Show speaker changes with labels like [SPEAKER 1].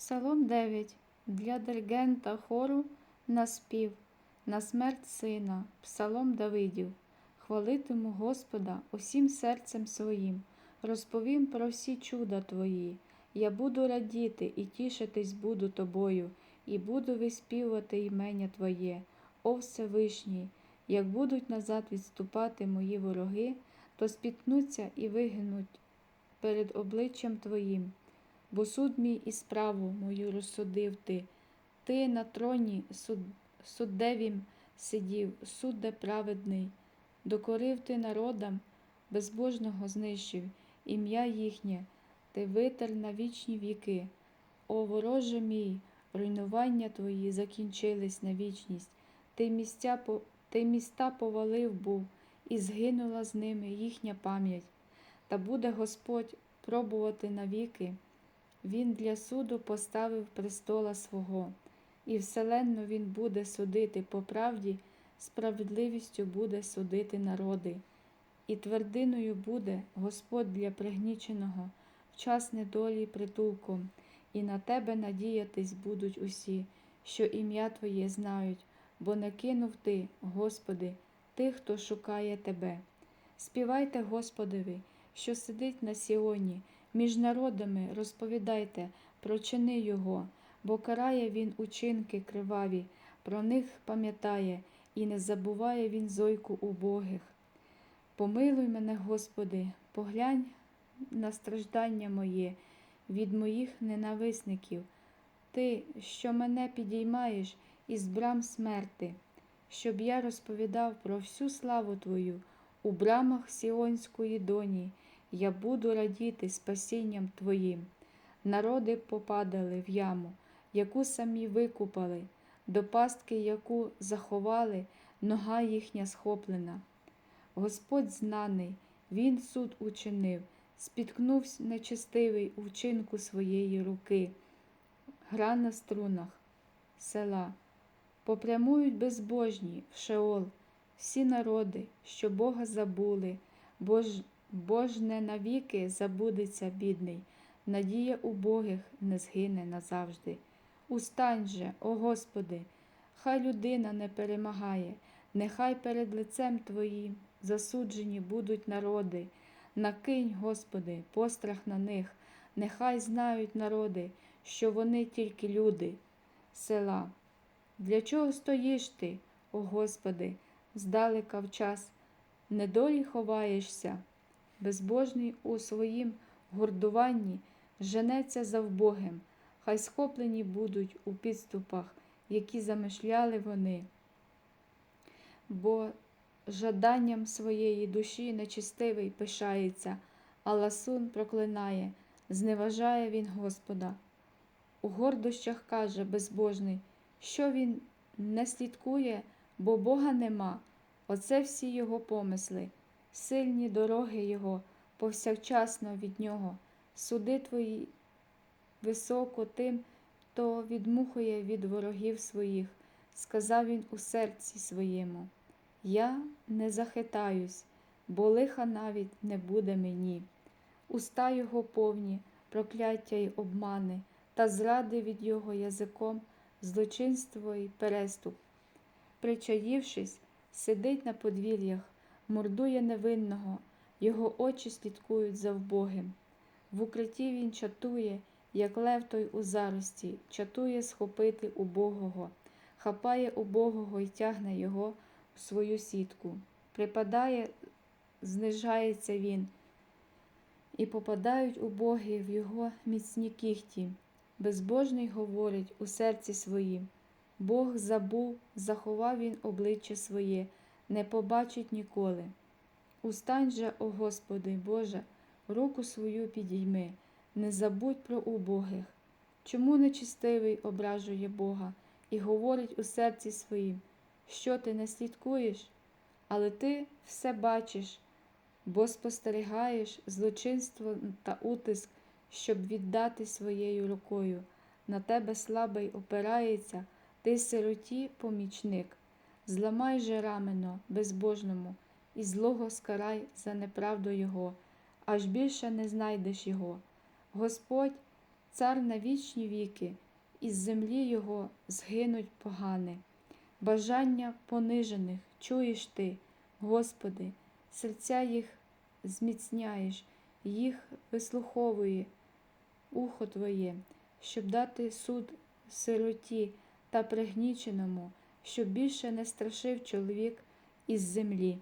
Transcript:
[SPEAKER 1] Псалом 9 для диригента хору на спів, на смерть сина, Псалом Давидів. Хвалитиму Господа усім серцем своїм, розповім про всі чуда Твої. Я буду радіти і тішитись буду тобою, і буду виспівувати імення Твоє, о Всевишній. Як будуть назад відступати мої вороги, то спітнуться і вигинуть перед обличчям Твоїм. Бо суд мій і справу мою розсудив ти. Ти на троні суд, суддевім сидів, судде праведний. Докорив ти народам, безбожного знищив, ім'я їхнє, ти витер на вічні віки. О вороже мій, руйнування твої закінчились на вічність. Ти місця, ти міста повалив був, і згинула з ними їхня пам'ять. Та буде Господь пробувати навіки. Він для суду поставив престола свого, і вселенну він буде судити по правді, справедливістю буде судити народи, і твердиною буде Господь для пригніченого, в час недолі притулком, і на тебе надіятись будуть усі, що ім'я Твоє знають, бо не кинув ти, Господи, тих, хто шукає Тебе. Співайте Господові, що сидить на Сіоні, між народами розповідайте про чини Його, бо карає Він учинки криваві, про них пам'ятає і не забуває Він зойку убогих. Помилуй мене, Господи, поглянь на страждання моє від моїх ненависників, Ти, що мене підіймаєш із брам смерти, щоб я розповідав про всю славу Твою у брамах Сіонської доні. Я буду радіти спасінням Твоїм. Народи попадали в яму, яку самі викупали, до пастки, яку заховали, нога їхня схоплена. Господь знаний, Він суд учинив, спіткнувся нечестивий у вчинку своєї руки, гра на струнах села. Попрямують безбожні в Шеол, всі народи, що Бога забули, бо бо ж не навіки забудеться бідний, надія убогих не згине назавжди. Устань же, о Господи, хай людина не перемагає, нехай перед лицем Твоїм засуджені будуть народи. Накинь, Господи, пострах на них, нехай знають народи, що вони тільки люди, села. Для чого стоїш ти, о Господи, здалека в час, недолі ховаєшся? Безбожний у своїм гордуванні женеться за вбогим, хай схоплені будуть у підступах, які замишляли вони, бо жаданням своєї душі нечистивий пишається, а ласун проклинає, зневажає він Господа. У гордощах каже безбожний, що він не слідкує, бо Бога нема. Оце всі його помисли сильні дороги Його, повсякчасно від Нього, суди Твої високо тим, хто відмухує від ворогів своїх, сказав він у серці своєму. Я не захитаюсь, бо лиха навіть не буде мені. Уста його повні, прокляття й обмани, та зради від його язиком, злочинство й переступ. Причаївшись, сидить на подвір'ях, мордує невинного, його очі слідкують за вбогим. В укритті він чатує, як лев той у зарості, чатує схопити убогого, хапає убогого і тягне його в свою сітку. Припадає, знижається він, і попадають убогі в його міцні кіхті. Безбожний говорить у серці своїм. Бог забув, заховав він обличчя своє не побачить ніколи. Устань же, о Господи, Боже, руку свою підійми, не забудь про убогих. Чому нечистивий ображує Бога і говорить у серці своїм, що ти не слідкуєш, але ти все бачиш, бо спостерігаєш злочинство та утиск, щоб віддати своєю рукою. На тебе слабий опирається, ти сироті помічник. Зламай же рамено безбожному, і злого скарай за неправду Його, аж більше не знайдеш Його. Господь цар на вічні віки, із землі його згинуть погани. Бажання понижених чуєш ти, Господи, серця їх зміцняєш, їх вислуховує ухо Твоє, щоб дати суд сироті та пригніченому, щоб більше не страшив чоловік із землі.